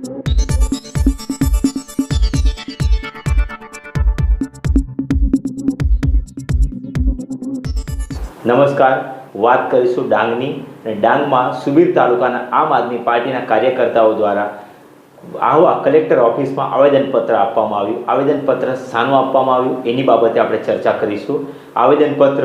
નમસ્કાર. વાત કરીશું ડાંગની અને ડાંગમાં સુબીર તાલુકાના આમ આદમી પાર્ટીના કાર્યકર્તાઓ દ્વારા આહવા કલેક્ટર ઓફિસમાં આવેદનપત્ર આપવામાં આવ્યું. આવેદનપત્ર શાનું આપવામાં આવ્યું. એની બાબતે આપણે ચર્ચા કરીશું. આવેદનપત્ર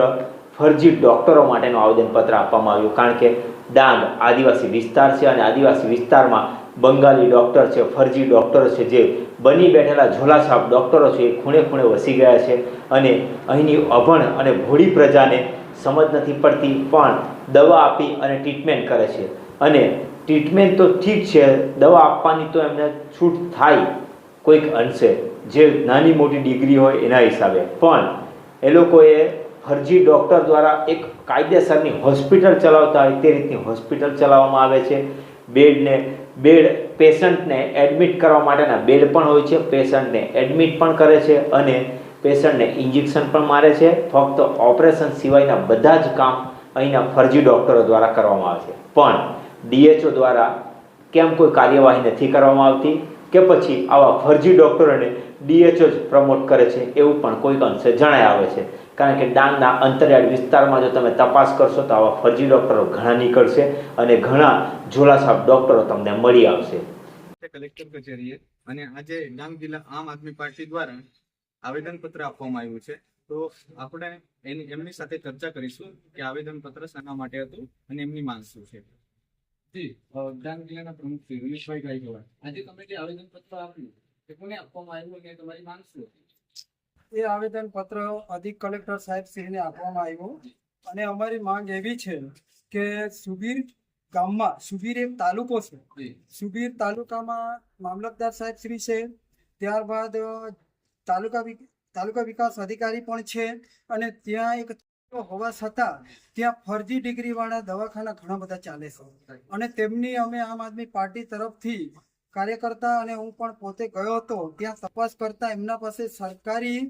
ફરજી ડૉક્ટરો માટેનું આવેદનપત્ર આપવામાં આવ્યું. કારણ કે ડાંગ આદિવાસી વિસ્તાર છે અને આદિવાસી વિસ્તારમાં બંગાળી ડૉક્ટર છે, ફરજી ડૉક્ટરો છે, જે બની બેઠેલા ઝોલાછાપ ડૉક્ટરો છે એ ખૂણે ખૂણે વસી ગયા છે અને અહીંની અભણ અને ભોળી પ્રજાને સમજ નથી પડતી, પણ દવા આપી અને ટ્રીટમેન્ટ કરે છે. અને ટ્રીટમેન્ટ તો ઠીક છે, દવા આપવાની તો એમને છૂટ થાય, કોઈક અંશે. જે નાની મોટી ડિગ્રી હોય એના હિસાબે. પણ એ લોકોએ ફરજી ડૉક્ટર દ્વારા એક કાયદેસરની હોસ્પિટલ ચલાવતા હોય તે રીતની હોસ્પિટલ ચલાવવામાં આવે છે. બેડને બેડ પેશન્ટને એડમિટ કરવા માટેના બેડ પણ હોય છે, પેશન્ટને એડમિટ પણ કરે છે અને પેશન્ટને ઇન્જેક્શન પણ મારે છે. ફક્ત ઓપરેશન સિવાયના બધા જ કામ અહીંના ફરજી ડૉક્ટરો દ્વારા કરવામાં આવે છે. પણ ડીએચઓ દ્વારા કેમ કોઈ કાર્યવાહી નથી કરવામાં આવતી કે પછી આવા ફરજી ડૉક્ટરોને ડીએચઓ જ પ્રમોટ કરે છે એવું પણ કોઈક અંશે જણાય આવે છે. કારણ કે ડાંગના અંતરિયાળ વિસ્તારમાં જો તમે તપાસ કરશો તો આવા ફરજી ડોક્ટરો ઘણા નીકળશે અને ઘણા ઝોલાછાપ ડોક્ટરો તમને મળી આવશે. કલેક્ટર કચેરીએ અને આજે ડાંગ જિલ્લા આમ આદમી પાર્ટી દ્વારા આવેદનપત્ર આપવામાં આવ્યું છે. તો આપણે એની એમની સાથે ચર્ચા કરીશું કે આવેદનપત્ર શાના માટે હતું અને એમની માંગ શું છે. જી ડાંગ જિલ્લાના પ્રમુખ શ્રી રમેશભાઈ ગાયકવાડ આજે તમે જે આવેદન પત્ર આપ્યું તે કોને આપવામાં આવ્યું અને તમારી માંગ શું હતી? એ આવેદન પત્ર અધિક કલેક્ટર સાહેબ શ્રીને આપવામાં આવ્યું. અને અમારી માંગ એવી છે કે સુબીર ગામમાં સુબીર એક તાલુકો છે. સુબીર તાલુકામાં મામલતદાર સાહેબ શ્રી છે. ત્યારબાદ તાલુકા તાલુકા વિકાસ અધિકારી પણ છે. અને ત્યાં એક હોવા છતાં ત્યાં ફરજી ડિગ્રી વાળા દવાખાના ઘણા બધા ચાલે છે. અને તેમની અમે આમ આદમી પાર્ટી તરફથી કાર્યકર્તા અને હું પણ પોતે ગયો હતો. ત્યાં તપાસ કરતા એમના પાસે સરકારી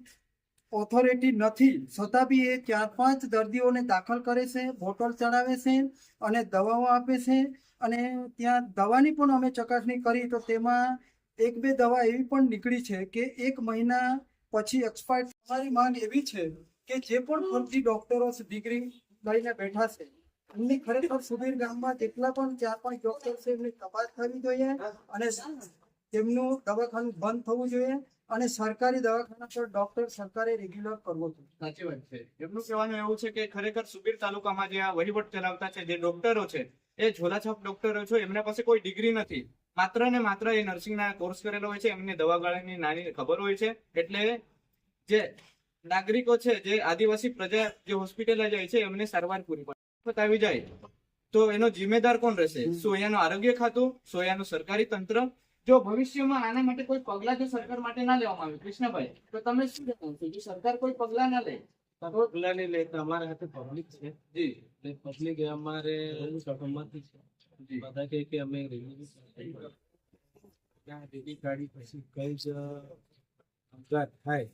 ઓથોરિટી નથી. છતાં બી એ ચાર પાંચ દર્દીઓને દાખલ કરે છે, બોટલ ચડાવે છે અને દવાઓ આપે છે અને ત્યાં દવાની પણ અમે ચકાસણી કરી તો તેમાં એક બે દવા એવી પણ નીકળી છે કે એક મહિના પછી એક્સપાયર તમારી માંગ એવી છે કે જે પણ ફરજી ડોક્ટરો ડિગ્રી લઈને બેઠા છે. એમની ખરેખર સુબીર ગામમાં જેટલા પણ ચાર પાંચ ડોક્ટર છે, એમની તપાસ થવી જોઈએ અને તેમનું દવાખાનું બંધ થવું જોઈએ અને સરકારી દવાખાના પર ડોક્ટર સરકારે રેગ્યુલર કરવો જોઈએ. સાચી વાત છે. એમનું કહેવાનું એવું છે કે ખરેખર સુબીર તાલુકામાં જે આ વહીવટ ચલાવતા છે, જે ડોક્ટરો છે, એ ઝોલાછાપ ડોક્ટરો છે, એમના પાસે કોઈ ડિગ્રી નથી. માત્ર ને માત્ર એ નર્સિંગના કોર્સ કરેલો હોય છે, એમને દવા ગાળાની નાની ખબર હોય છે, એટલે જે નાગરિકો છે, જે આદિવાસી પ્રજા જે હોસ્પિટલે જાય છે, એમને સારવાર પૂરી પાડે આવી જાય તો એનો જિમ્મેદાર કોણ રહેશે? સોયાનું આરોગ્ય ખાતું સોયાનું સરકારી તંત્ર. જો ભવિષ્યમાં આના માટે કોઈ પગલા જો સરકાર માટે ના લેવામાં આવે કૃષ્ણભાઈ તો તમે શું જણાવશો જો સરકાર કોઈ પગલા ના લે? પગલા નહીં લેતા અમારા હાથે પબ્લિક છે. જી. પબ્લિક અમારે સહમતી છે. બધા કહે કે અમે રેલી કાઢી પછી કઈ જ અપઘાત થાય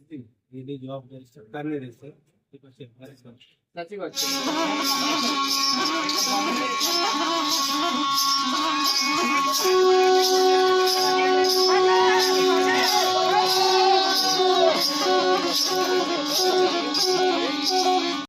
એની જવાબદારી સરકારની રહેશે. એ પછી